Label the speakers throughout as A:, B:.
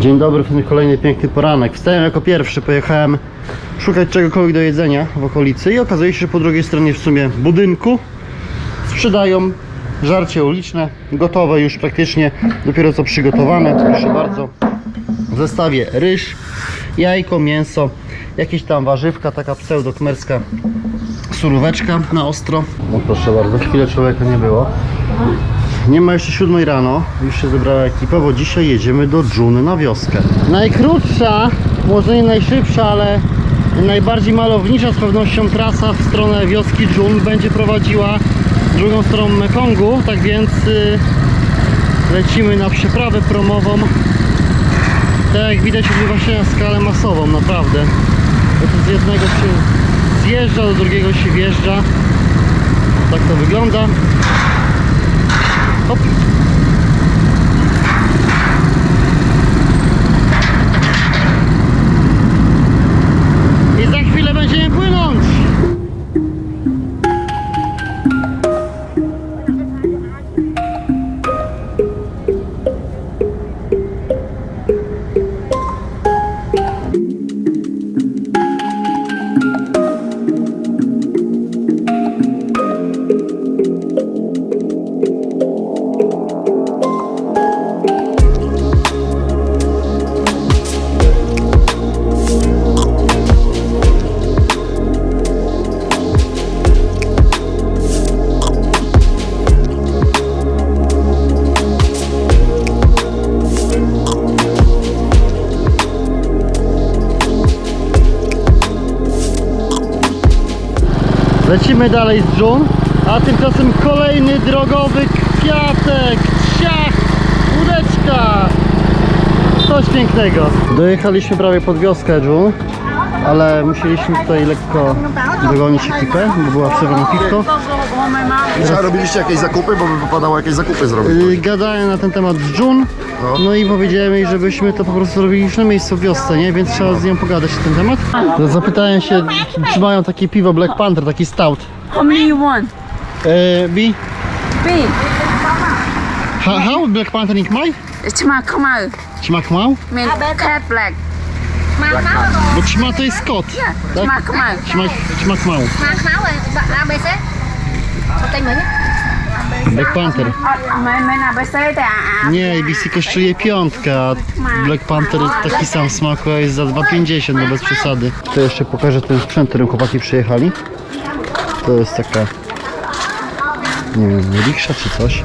A: Dzień dobry, w kolejny piękny poranek. Wstałem jako pierwszy, pojechałem szukać czegokolwiek do jedzenia w okolicy i okazuje się, że po drugiej stronie w sumie budynku sprzedają żarcie uliczne, gotowe już praktycznie, dopiero co przygotowane, proszę bardzo. W zestawie ryż, jajko, mięso, jakieś tam warzywka, taka pseudo-kmerska suróweczka na ostro. No proszę bardzo, chwilę człowieka nie było. Nie ma jeszcze 7 rano, już się zebrała ekipa, bo dzisiaj jedziemy do Dżuny na wioskę. Najkrótsza, może nie najszybsza, ale najbardziej malownicza z pewnością trasa w stronę wioski Dżun będzie prowadziła drugą stroną Mekongu, tak więc y, lecimy na przeprawę promową. Tak jak widać odbywa się na skalę masową, naprawdę. Bo to z jednego się zjeżdża, do drugiego się wjeżdża. Tak to wygląda. Hop. I Dalej z Jun, a tymczasem kolejny drogowy kwiatek, ciach, łódeczka. Coś pięknego. Dojechaliśmy prawie pod wioskę Jun, ale musieliśmy tutaj lekko dogonić ekipę, bo była przerwa na piwko.
B: Czy robiliście jakieś zakupy, bo by wypadało jakieś zakupy zrobić?
A: Yy, Gadałem na ten temat z Jun,
B: No.
A: no i powiedziałem jej, żebyśmy to po prostu robili już na miejscu w wiosce, nie? Więc trzeba z nią pogadać na ten temat. To Zapytałem się, czy mają takie piwo Black Panther, taki stout.
C: How many you want?
A: Yy, B,
C: Three.
A: how, how Black Panther in Khmer?
C: Chima Kamal.
A: Chima Khmer?
C: Mean cat black.
A: Bo Chima to jest kot. Tak?
C: Chima
A: Khmer. Black Panther. Nie, ABC kosztuje piątkę, a Black Panther taki sam w smaku a jest za 2,50, no bez przesady. To jeszcze pokażę ten sprzęt, którym chłopaki przyjechali. To jest taka, nie wiem, riksza czy coś.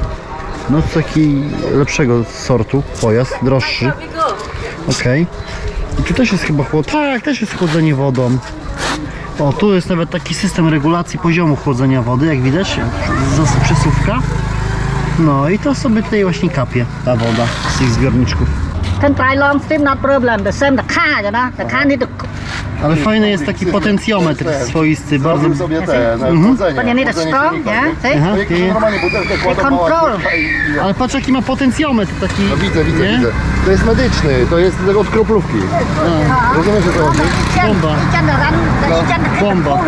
A: No to taki lepszego sortu pojazd, droższy. Okej. I tu też jest chyba chłod... Tak, też jest chłodzenie wodą. O, tu jest nawet taki system regulacji poziomu chłodzenia wody, jak widać, przesuwka. No i to sobie tutaj właśnie kapie ta woda z tych zbiorniczków.
D: Thân trai long stream not problem. The same the car rồi đó. The car need to
A: Ale fajny jest taki potencjometr swoisty, bardzo...
B: Zrobił sobie te na
A: Mhm.
B: chłodzenie. Chłodzenie silnika, nie?
A: Aha,
B: No jak
A: nie,
B: normalnie butelkę kładą dziurka i- i-
A: Ale patrz jaki ma potencjometr taki...
B: No widzę, widzę,
A: nie?
B: widzę. To jest medyczny, to jest od kroplówki. Rozumiesz o co chodzi?
A: Bomba.
D: Là
A: Bomba.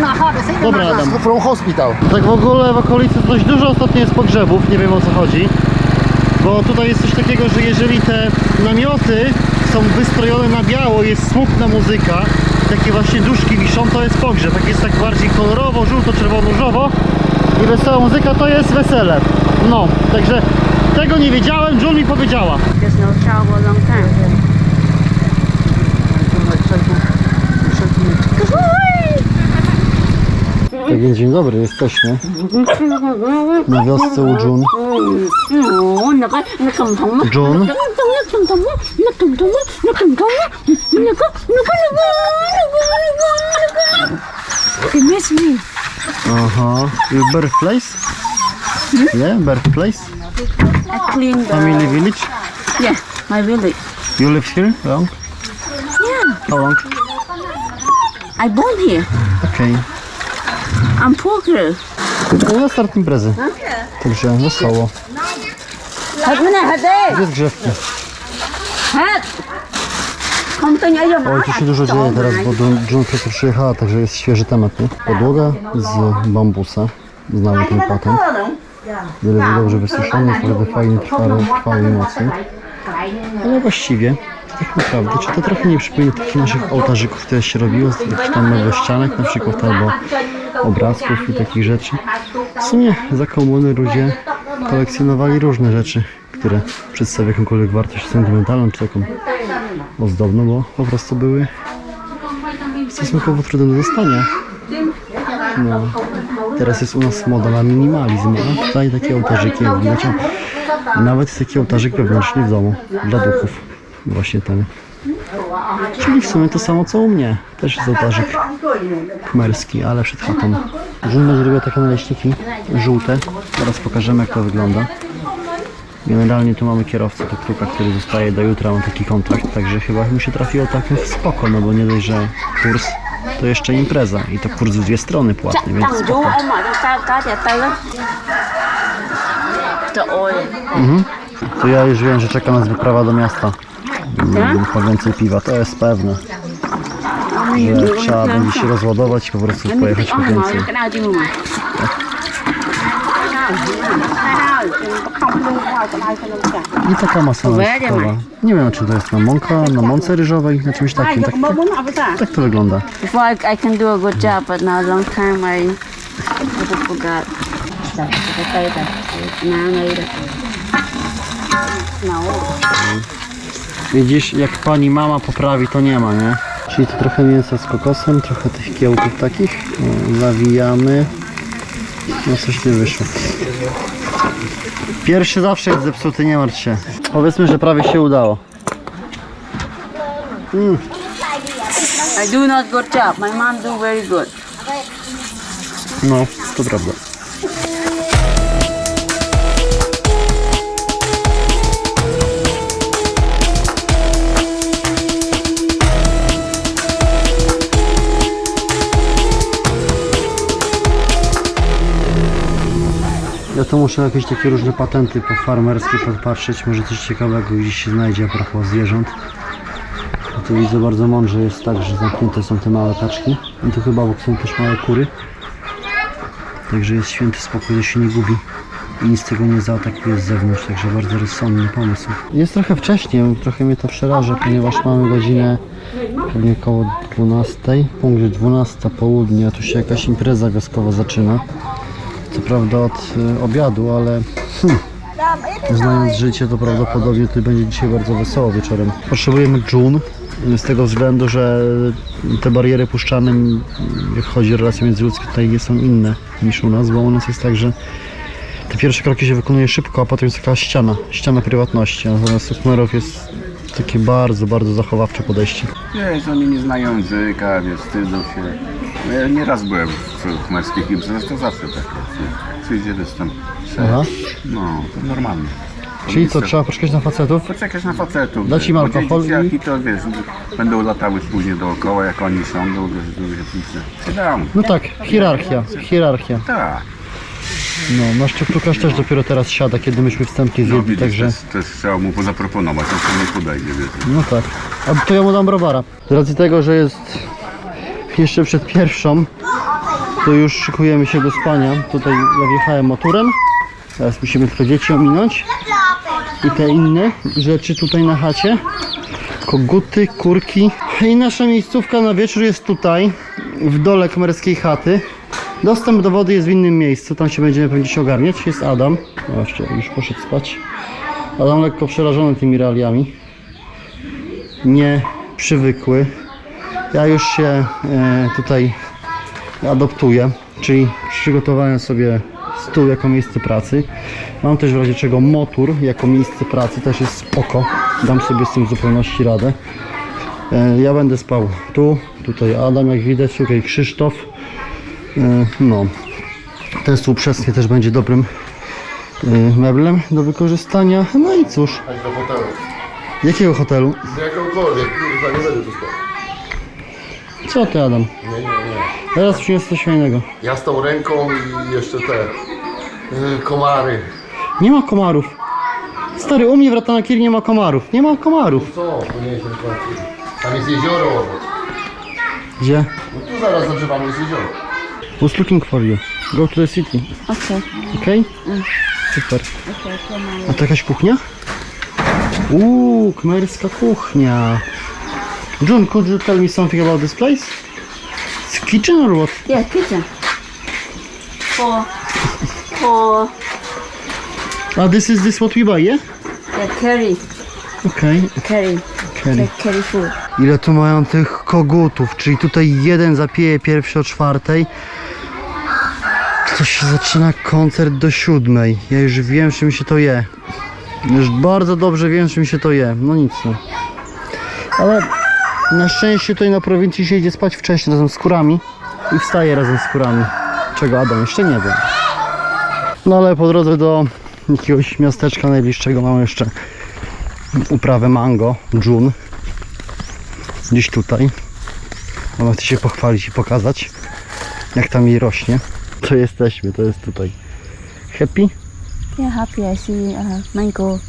A: Dobra Adam.
B: From hospital.
A: Tak w ogóle w okolicy dość dużo ostatnio jest pogrzebów, nie wiem o co chodzi. Bo tutaj jest coś takiego, że jeżeli te namioty są wystrojone na biało, jest smutna muzyka, takie właśnie duszki wiszą, to jest pogrzeb. Jak jest tak bardziej kolorowo, żółto, czerwono, różowo i wesoła muzyka, to jest wesele. No, także tego nie wiedziałem, Jun mi powiedziała.
C: No time. Có nó có nó có nó có nó có. You miss me.
A: aha, your birthplace? Yeah, birthplace?
C: I clean the
A: Family village?
C: yeah my village.
A: You live here? Long?
C: Yeah,
A: How long?
C: I born here.
A: Okej.
C: I'm girl.
A: To na start imprezy. Także wesoło.
C: Này hết đi.
A: Gdzie grzewki?
C: Nó.
A: Oj, tu się dużo dzieje teraz, bo June Presser przyjechała, także jest świeży temat, nie? Podłoga z bambusa. Znamy ten patent. Wiele dobrze wysuszony, naprawdę fajnie trwały, trwały i mocny. Ale właściwie tak naprawdę, czy to trochę nie przypomina takich naszych ołtarzyków, które się robiło z jakichś tam nowościanek na przykład, albo obrazków i takich rzeczy. W sumie za komuny ludzie kolekcjonowali różne rzeczy, które przedstawiają jakąkolwiek wartość sentymentalną, czy taką ozdobną, bo po prostu były stosunkowo trudne do dostania. No. Teraz jest u nas moda na minimalizm, a tutaj takie ołtarzyki, widać, nawet jest taki ołtarzyk wewnętrzny w domu, dla duchów. Właśnie ten. Czyli w sumie to samo co u mnie. Też jest ołtarzyk kmerski, ale przed chatą. Żona zrobiła takie naleśniki żółte. Teraz pokażemy jak to wygląda. Generalnie tu mamy kierowcę tuk-tuka, który zostaje do jutra, mam taki kontrakt, także chyba mi się trafiło tak spoko, no bo nie dość, że kurs, to jeszcze impreza i to kurs w dwie strony płatny, więc spoko.
C: ơi
A: To ja już wiem, że czeka nas wyprawa do miasta. Po więcej piwa, to jest pewne. Że trzeba będzie się rozładować i po prostu pojechać po więcej. I taka masa naleśnikowa. Nie wiem, czy to jest na mąka, na mące ryżowej, na czymś takim. Tak, tak, tak to wygląda.
C: Before I, can do a good job, but now a long time I, I forgot.
A: Widzisz, jak pani mama poprawi, to nie ma, nie? Czyli to trochę mięsa z kokosem, trochę tych kiełków takich. Zawijamy. No coś nie wyszło. Pierwszy zawsze jest zepsuty, nie martw się. Powiedzmy, że prawie się udało.
C: I do not good job. My mom do very good.
A: No, to prawda. Tu muszę jakieś takie różne patenty po farmerskie podpatrzeć, może coś ciekawego gdzieś się znajdzie a propos zwierząt. A tu widzę bardzo mądrze jest tak, że zamknięte są te małe taczki. I tu chyba obok są też małe kury. Także jest święty spokój, że się nie gubi i nic tego nie zaatakuje z zewnątrz, także bardzo rozsądny pomysł. Jest trochę wcześnie, trochę mnie to przeraża, ponieważ mamy godzinę pewnie około 12, punkt 12 południa, tu się jakaś impreza głoskowa zaczyna. Co prawda od y, obiadu, ale hmm, znając życie, to prawdopodobnie tutaj będzie dzisiaj bardzo wesoło wieczorem. Potrzebujemy dżun, z tego względu, że te bariery puszczane, jak chodzi o relacje międzyludzkie, tutaj są inne niż u nas, bo u nas jest tak, że te pierwsze kroki się wykonuje szybko, a potem jest taka ściana, ściana prywatności, natomiast u Khmerów jest takie bardzo, bardzo zachowawcze podejście.
E: Wiesz, oni nie znają języka, wiesz, wstydzą się. No ja nieraz byłem w khmerskich imprezach, to zawsze tak jest. Przyjdzie tam
A: Aha.
E: No, to normalnie.
A: Czyli co, trzeba poczekać na facetów?
E: Poczekasz na facetów.
A: Dać im alkohol
E: dzieciaki
A: i-
E: to wiesz, będą latały później dookoła, jak oni wiesz, duże pice. Siadam.
A: No tak, hierarchia, hierarchia.
E: Tak.
A: No, nasz czeplukarz też dopiero teraz siada, kiedy myśmy wstępnie
E: No
A: zjedli,
E: widzisz,
A: także...
E: też, też trzeba mu zaproponować, on się nie podejdzie, wiesz.
A: No tak. A to ja mu dam browara. Z racji tego, że jest jeszcze przed pierwszą, to już szykujemy się do spania. Tutaj ja wjechałem motorem. Teraz musimy tylko dzieci ominąć. I te inne rzeczy tutaj na chacie. Koguty, kurki. I nasza miejscówka na wieczór jest tutaj, w dole kmerskiej chaty. Dostęp do wody jest w innym miejscu, tam się będziemy pewnie się ogarniać. Jest Adam. Jeszcze już poszedł spać. Adam lekko przerażony tymi realiami nie przywykły. Ja już się e, tutaj adoptuję, czyli przygotowałem sobie stół jako miejsce pracy. Mam też w razie czego motor jako miejsce pracy, też jest spoko. Dam sobie z tym w zupełności radę. E, ja będę spał tu, tutaj Adam jak widać, tutaj Krzysztof. E, no, ten stół przesnie też będzie dobrym e, meblem do wykorzystania. No i cóż,
B: do hotelu.
A: jakiego hotelu?
B: Jakąkolwiek, kurwa, nie będę tu spał.
A: Co ty Adam?
B: Nie, nie, nie.
A: Teraz przyniosę coś fajnego.
B: Ja z tą ręką i jeszcze te y, komary.
A: Nie ma komarów. Stary, u mnie w Ratanakiri nie ma komarów. Nie ma komarów.
B: Co? Jest ten kwartier. Tam jest jezioro obok.
A: Gdzie?
B: No tu zaraz za drzewami jest jezioro.
A: Who's looking for you? Go to the city.
C: Okay.
A: Okay? Super. A to jakaś kuchnia? Uuu, kmerska kuchnia. June, could you tell me something about this place? It's kitchen or what?
C: Yeah, kitchen. For for
A: Ah, this is this what we buy, yeah?
C: yeah, carry
A: Okay,
C: carry
A: okay.
C: carry food.
A: Ile tu mają tych kogutów, czyli tutaj jeden zapieje pierwszy o czwartej. To się zaczyna koncert do siódmej. Ja już wiem, czym się to je. Już bardzo dobrze wiem, czym się to je. No nic, no. Ale na szczęście tutaj na prowincji się idzie spać wcześniej razem z kurami i wstaje razem z kurami. Czego Adam jeszcze nie wie. No ale po drodze do jakiegoś miasteczka najbliższego mamy jeszcze uprawę mango, June gdzieś tutaj. Ona chce się pochwalić i pokazać, jak tam jej rośnie. To jesteśmy, to jest tutaj. Happy?
C: Yeah, happy. I see uh, mango.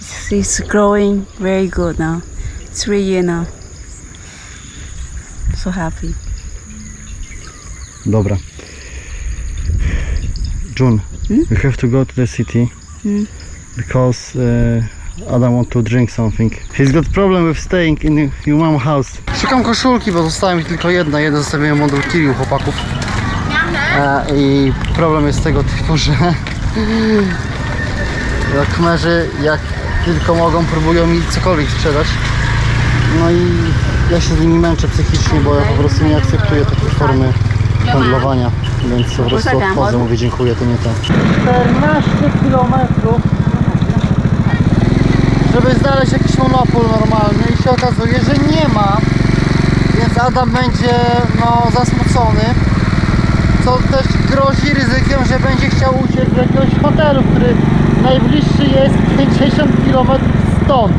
C: It's, it's growing very good now. It's three year now. So happy.
A: Dobra. June, we have to go to the city because uh, Adam want to drink something. He's got problem with staying in your mom house. Szukam koszulki, bo została mi tylko jedna. Jedna zostawiłem od Kiri u chłopaków. I problem jest tego typu, że Kmerzy jak tylko mogą próbują mi cokolwiek sprzedać. No i ja się z nimi męczę psychicznie, bo ja po prostu nie akceptuję takiej formy handlowania, więc po prostu odchodzę, mówię dziękuję, to nie to. 14 kilometrów, żeby znaleźć jakiś monopol normalny i się okazuje, że nie ma, więc Adam będzie no, zasmucony, co też grozi ryzykiem, że będzie chciał uciec do jakiegoś hotelu, który najbliższy jest 50 km stąd.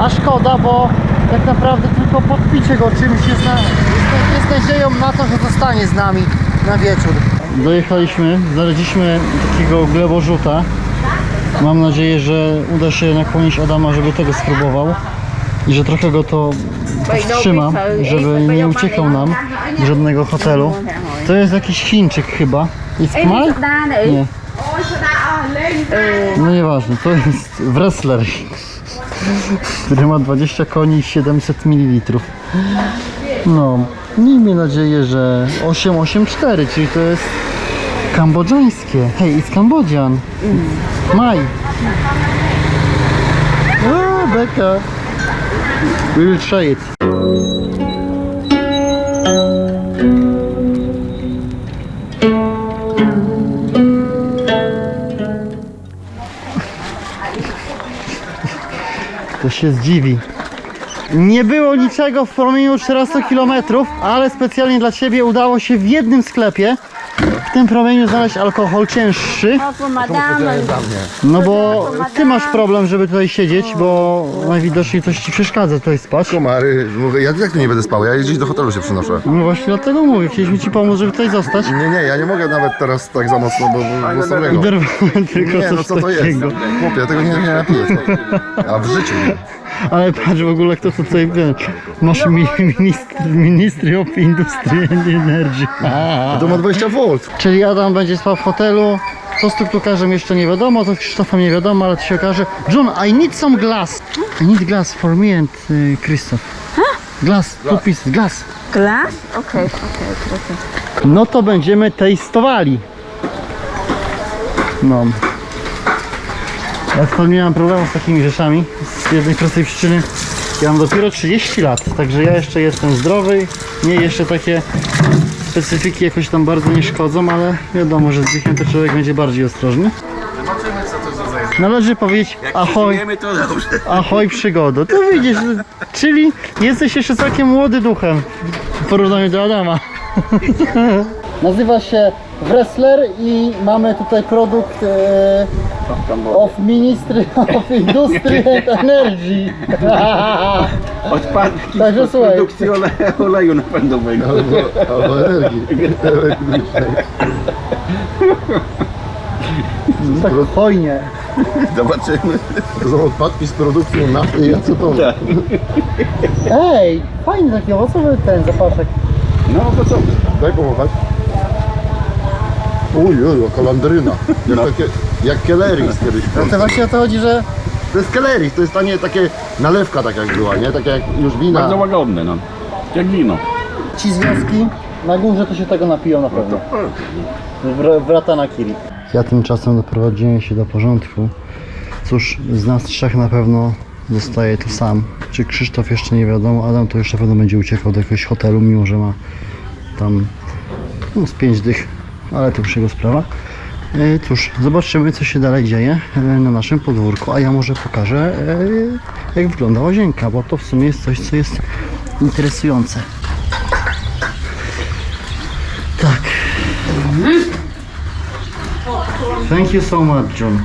A: A szkoda, bo tak naprawdę tylko podpicie go czymś jest, na, jest, jest nadzieją na to, że zostanie z nami na wieczór. Dojechaliśmy, znaleźliśmy takiego glebożuta. Mam nadzieję, że uda się nakłonić Adama, żeby tego spróbował i że trochę go to powstrzyma, żeby nie uciekał nam do żadnego hotelu. To jest jakiś Chińczyk chyba. Jest Khmer? Nie. No nieważne, to jest wrestler, który ma 20 koni i 700 ml. No, miejmy nadzieję, że 884, czyli to jest kambodżańskie. Hej, it's Cambodian. Maj. O, Beka. We will try it. To się zdziwi. Nie było niczego w promieniu 400 km, ale specjalnie dla Ciebie udało się w jednym sklepie tym promieniu znaleźć alkohol cięższy.
C: Madam.
A: No bo Ty masz problem, żeby tutaj siedzieć, bo najwidoczniej coś Ci przeszkadza tutaj spać.
B: Komary, mówię, ja jak tu nie będę spał, ja gdzieś do hotelu się przynoszę.
A: No właśnie dlatego mówię, chcieliśmy Ci pomóc, żeby tutaj zostać.
B: Nie, nie, ja nie mogę nawet teraz tak za mocno, bo bo- samego.
A: dorwałem tylko
B: Nie, no
A: coś
B: co to jest?
A: takiego.
B: Chłopie, ja tego nie, nie napiję. A w życiu nie.
A: Ale patrz w ogóle kto to tutaj wie. Masz mi, ministr, Ministry of Industry and Energy.
B: To ma 20 V.
A: Czyli Adam będzie spał w hotelu. Co z tuktukarzem jeszcze nie wiadomo, co z Krzysztofem nie wiadomo, ale to się okaże. John, I need some glass. I need glass for me and uh, Krzysztof. Glass, two pieces, glass.
C: Glass? Okay, okay, okay, okay.
A: No to będziemy testowali. No. Ja wtedy nie mam problemu z takimi rzeczami. Z jednej prostej przyczyny. Ja mam dopiero 30 lat, także ja jeszcze jestem zdrowy. Nie, jeszcze takie specyfiki jakoś tam bardzo nie szkodzą, ale wiadomo, że z wiekiem to człowiek będzie bardziej ostrożny. Należy powiedzieć ahoj,
E: Wiemy to dobrze.
A: ahoj przygodo. To widzisz, czyli jesteś jeszcze całkiem młody duchem w porównaniu do Adama. Nazywa się Wrestler i mamy tutaj produkt of Ministry of Industry and Energy.
E: Odpadki
A: Także
E: z
A: słuchaj.
E: produkcji ole oleju napędowego.
B: Albo, albo energii elektrycznej.
A: Tak hojnie.
E: Zobaczymy.
B: To są odpadki z produkcji nafty i acetonu.
A: Ej, fajny taki owocowy ten zapaszek.
E: No to co?
B: Daj pomachać. Uj, uj, kalandryna. Jak, takie, jak Kelleris kiedyś.
A: No to właśnie o to chodzi, że
B: To jest keleris, to jest tanie takie nalewka tak jak była, nie? Tak jak już wina.
E: Bardzo łagodne, no. Jak wino.
A: Ci z wioski na górze to się tego napiją na pewno. Wr- Wrata na kiri. Ja tymczasem doprowadziłem się do porządku. Cóż, z nas trzech na pewno zostaje tu sam. Czy Krzysztof jeszcze nie wiadomo, Adam to już na pewno będzie uciekał do jakiegoś hotelu, mimo że ma tam no, z pięć dych, ale to już jego sprawa. E, Cóż, zobaczymy co się dalej dzieje e, na naszym podwórku, a ja może pokażę e, jak wygląda łazienka, bo to w sumie jest coś co jest interesujące. Tak. Thank you so much, John.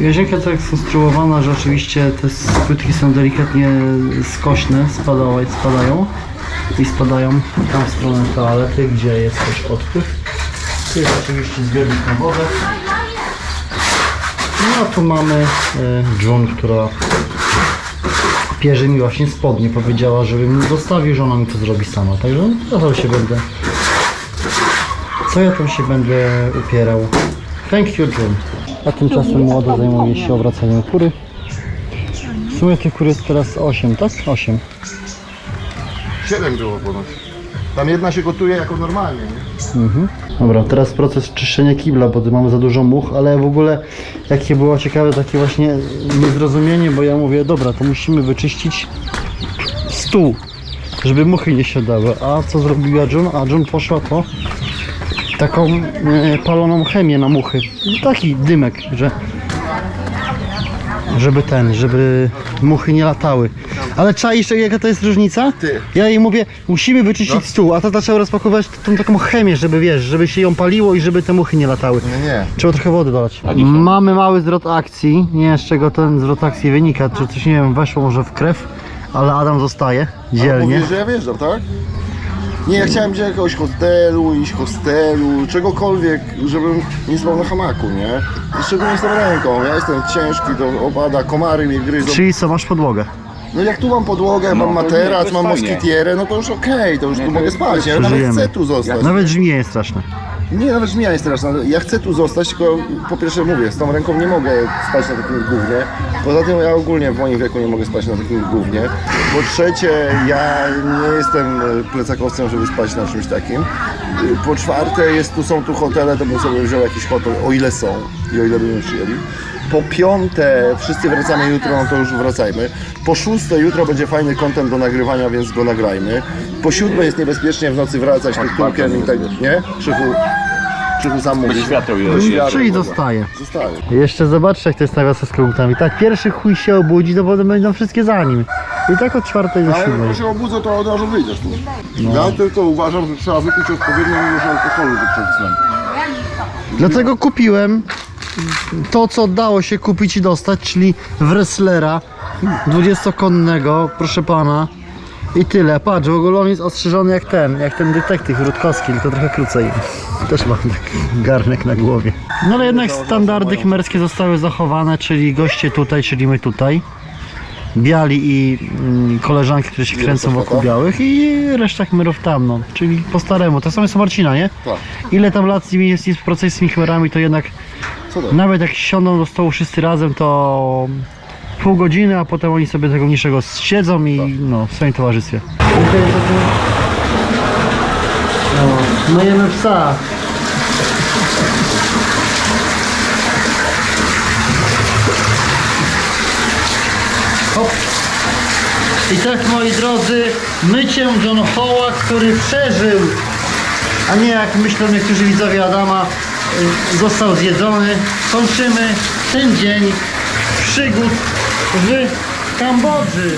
A: Łazienka tak skonstruowana, że oczywiście te płytki są delikatnie skośne, spadały, spadają i spadają tam w stronę toalety, gdzie jest też odpływ. Tu jest oczywiście zbiornik na wodę. No a tu mamy e, June, która pierze mi właśnie spodnie. Powiedziała, żebym zostawił, że ona mi to zrobi sama. Także no, to się będę. Co ja tam się będę upierał? Thank you, June. A tymczasem młoda zajmuje się obracaniem kury. W sumie tych kur jest teraz 8, tak? 8.
B: Siedem było ponoć. Tam jedna się gotuje jako normalnie, nie?
A: Dobra, teraz proces czyszczenia kibla, bo tu mamy za dużo much, ale w ogóle jakie było ciekawe takie właśnie niezrozumienie, bo ja mówię, dobra, to musimy wyczyścić stół, żeby muchy nie siadały. A co zrobiła Jun? A Jun poszła po taką e, paloną chemię na muchy. Taki dymek, że żeby ten, żeby muchy nie latały. Ale czaisz jaka to jest różnica?
B: Ty.
A: Ja jej mówię, musimy wyczyścić stół, a to zaczęła rozpakowywać tą taką chemię, żeby wiesz, żeby się ją paliło i żeby te muchy nie latały.
B: Nie, nie.
A: Trzeba trochę wody dolać. Mamy mały zwrot akcji. Nie wiem z czego ten zwrot akcji wynika. Czy coś nie wiem, weszło może w krew, ale Adam zostaje dzielnie.
B: Mówisz, że ja wjeżdżam, tak? Nie, ja chciałem gdzieś jakiegoś hotelu, iść hostelu, czegokolwiek, żebym nie spał na hamaku, nie? Szczególnie z tą ręką. Ja jestem ciężki, to opada, komary mnie gryzą.
A: Czyli co, masz podłogę?
B: No jak tu mam podłogę,
E: No,
B: mam
E: to
B: materac, mam
E: fajnie.
B: moskitierę, no to już okej, to już
E: Nie,
B: tu
E: to
B: mogę
E: jest-
B: spać. Ja nawet
A: Przeżyjemy.
B: chcę tu zostać.
A: Nawet żmija jest straszne.
B: Nie, nawet zmiana jest straszna. Ja chcę tu zostać, tylko po pierwsze mówię, z tą ręką nie mogę spać na takim gównie. Poza tym ja ogólnie w moim wieku nie mogę spać na takim gównie. Po trzecie, ja nie jestem e, plecakowcem, żeby spać na czymś takim. Po czwarte, jest, tu są tu hotele, to bym sobie wziął jakiś hotel, o ile są i o ile by mnie przyjęli. Po piąte, wszyscy wracamy jutro, no to już wracajmy. Po szóste, jutro będzie fajny content do nagrywania, więc go nagrajmy. Po siódme jest niebezpiecznie w nocy wracać tych kółkiem i tak, nie? Krzychu, Krzychu sam mówi.
E: świateł jest.
A: Czyli zostaje.
B: Zostaje.
A: Jeszcze zobaczcie jak to jest na wiosce z kołutami. Tak, pierwszy chuj się obudzi, to potem będą wszystkie za nim. I tak od czwartej do
B: Ale
A: siódmej.
B: jak się obudzę, to od razu wyjdziesz tu. Ja tylko uważam, że trzeba wypić odpowiednią ilość alkoholu przed snem.
A: Dlatego kupiłem to, co dało się kupić i dostać, czyli wrestlera 20-konnego, proszę pana. I tyle. Patrz, w ogóle on jest ostrzyżony jak ten, jak ten detektyw Rutkowski, tylko trochę krócej. Też mam taki garnek na głowie. No ale jednak standardy chmerskie zostały zachowane, czyli goście tutaj, czyli my tutaj. Biali i mm, koleżanki, które się kręcą wokół białych i reszta chmerów tam, no. Czyli po staremu. To samo jest u Marcina, nie?
B: Tak.
A: Ile tam lat z nimi jest, jest proces z tymi chmerami, to jednak
B: Co
A: nawet jak siądą do stołu wszyscy razem, to pół godziny, a potem oni sobie tego niczego siedzą i no, w swoim towarzystwie. No, myjemy psa. Hop. I tak moi drodzy, myciem John Hoła, który przeżył, a nie jak myślą niektórzy widzowie Adama, został zjedzony. Kończymy ten dzień przygód w Kambodży.